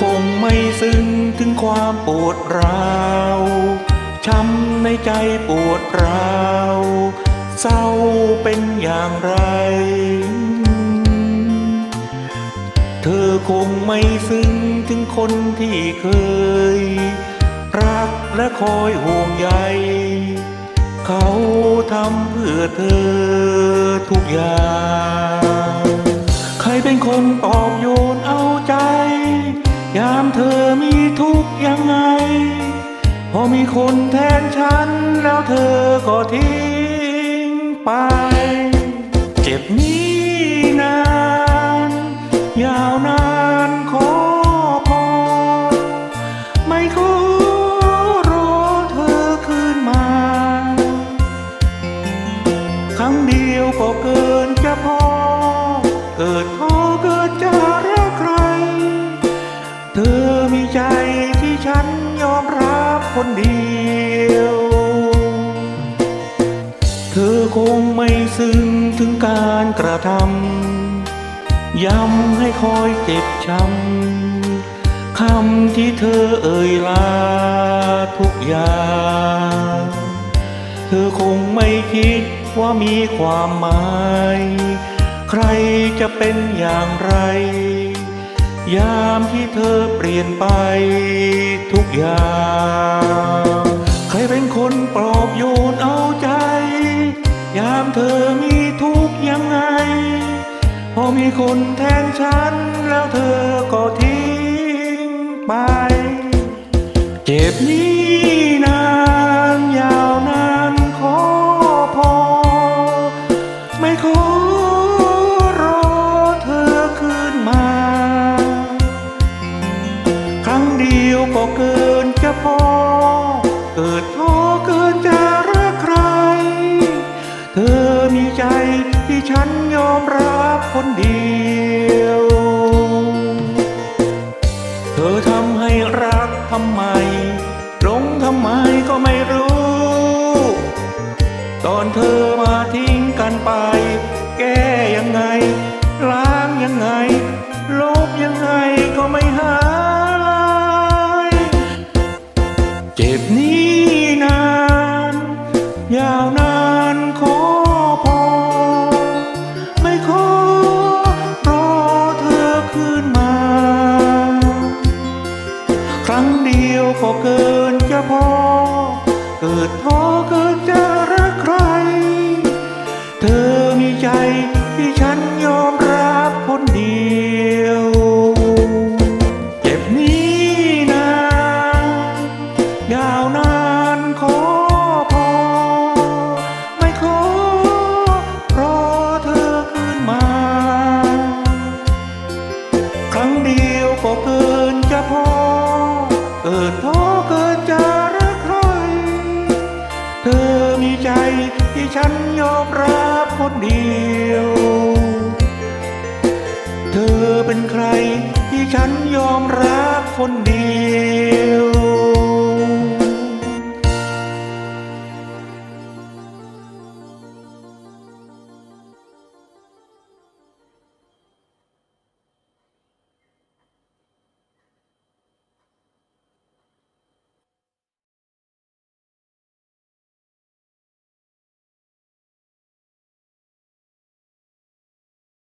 คงไม่ซึ้งถึงความปวดร้าวช้ำในใจปวดร้าวเศร้าเป็นอย่างไร เธอคงไม่ซึ้งถึงคนที่เคย รักและคอยห่วงใย เขาทำเพื่อเธอทุกอย่าง ใครเป็นคนปลอ มีคนแทนฉัน แล้วเธอก็ทิ้งไป เจ็บนี้นาน ยาวนานขอพอ ไม่ขอรอเธอคืนมา ครั้งเดียวก็เกิน คนเดียว เธอคงไม่ซึ้งถึงการกระทำย้ำให้คอยเจ็บช้ำคำที่เธอเอ่ยลาทุกอย่างเธอคงไม่คิดว่ามีความหมาย ใครจะเป็นอย่างไร ยามที่เธอเปลี่ยนไปทุกอย่าง ใครเป็นคนปลอบโยนเอาใจ ยามเธอมีทุกยังไง พอมีคนแทนฉันแล้วเธอก็ทิ้งไป เจ็บนี้ เกิดท้อเกินจะรักใคร เธอมีใจที่ฉันยอมรับคนเดียว เธอทำให้รักทำไมหลงทำไมก็ไม่รู้ ตอนเธอมาทิ้งกันไป แก้ยังไง ล้างยังไงลง รั้งเดียวก็เกินจะพอ เกิดท้อเกิน เกิดท้อเกินจะรักใคร เธอมีใจที่ฉันยอมรับคนเดียว เธอเป็นใครที่ฉันยอมรับคนเดียว